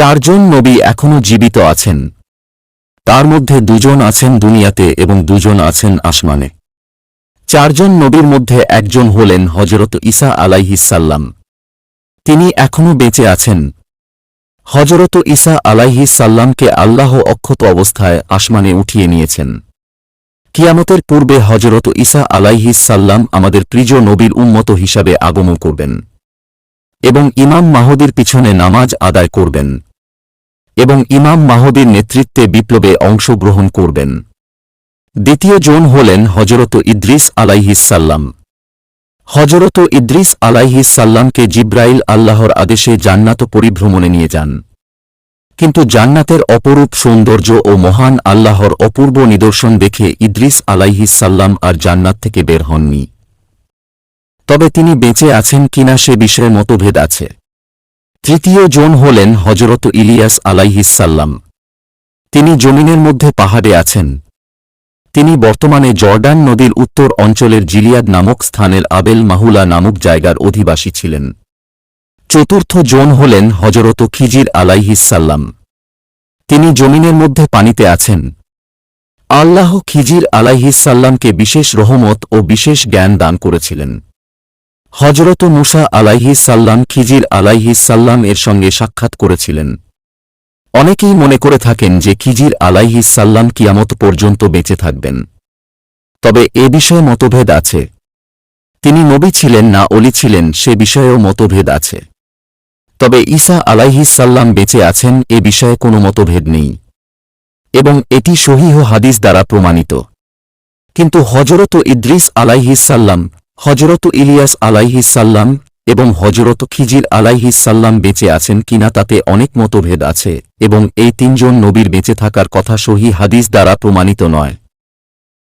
চারজন নবী এখনও জীবিত আছেন। তার মধ্যে দুজন আছেন দুনিয়াতে এবং দুজন আছেন আসমানে। চারজন নবীর মধ্যে একজন হলেন হজরত ঈসা আলাইহিসাল্লাম তিনি এখনও বেঁচে আছেন। হজরত ঈসা আলাইহিসাল্লামকে আল্লাহ অক্ষত অবস্থায় আসমানে উঠিয়ে নিয়েছেন। কিয়ামতের পূর্বে হজরত ঈসা আলাইহিসাল্লাম আমাদের প্রিয় নবীর উন্মত হিসাবে আগমন করবেন এবং ইমাম মাহদির পিছনে নামাজ আদায় করবেন। এবং ইমাম মাহদির নেতৃত্বে বিপ্লবে অংশগ্রহণ করবেন। দ্বিতীয় জন হলেন হজরত ইদ্রিস আলাইহিসাল্লাম হজরত ইদ্রিস আলাইহিসাল্লামকে জিব্রাইল আল্লাহর আদেশে জান্নাত পরিভ্রমণে নিয়ে যান। কিন্তু জান্নাতের অপরূপ সৌন্দর্য ও মহান আল্লাহর অপূর্ব নিদর্শন দেখে ইদ্রিস আলাইহিসাল্লাম আর জান্নাত থেকে বের হননি। তবে তিনি বেঁচে আছেন কিনা সে বিষয়ে মতভেদ আছে। তৃতীয় জন হলেন হজরত ইলিয়াস আলাইহিসাল্লাম তিনি জমিনের মধ্যে পাহাড়ে আছেন। তিনি বর্তমানে জর্ডান নদীর উত্তর অঞ্চলের জিলিয়াদ নামক স্থানের আবেল মাহুলা নামক জায়গার অধিবাসী ছিলেন। চতুর্থ জন হলেন হজরত খিজির আলাইহিসাল্লাম তিনি জমিনের মধ্যে পানিতে আছেন। আল্লাহ খিজির আলাইহিসাল্লামকে বিশেষ রহমত ও বিশেষ জ্ঞান দান করেছিলেন। হজরত মুসা আলাইহিসাল্লাম খিজির আলাইহিসাল্লাম এর সঙ্গে সাক্ষাৎ করেছিলেন। অনেকেই মনে করে থাকেন যে খিজির আলাইহিসাল্লাম কিয়ামত পর্যন্ত বেঁচে থাকবেন। তবে এ বিষয়ে মতভেদ আছে। তিনি নবী ছিলেন না অলি ছিলেন, সে বিষয়েও মতভেদ আছে। তবে ঈসা আলাইহিসাল্লাম বেঁচে আছেন এ বিষয়ে কোনো মতভেদ নেই। এবং এটি সহিহ হাদিস দ্বারা প্রমাণিত। কিন্তু হজরত ইদ্রিস আলাইহিসাল্লাম হজরত ইলিয়াস আলাইহিসাল্লাম এবং হজরত খিজির আলাইহিসাল্লাম বেঁচে আছেন কিনা তাতে অনেক মতভেদ আছে এবং এই তিনজন নবীর বেঁচে থাকার কথা সহি হাদিস দ্বারা প্রমাণিত নয়।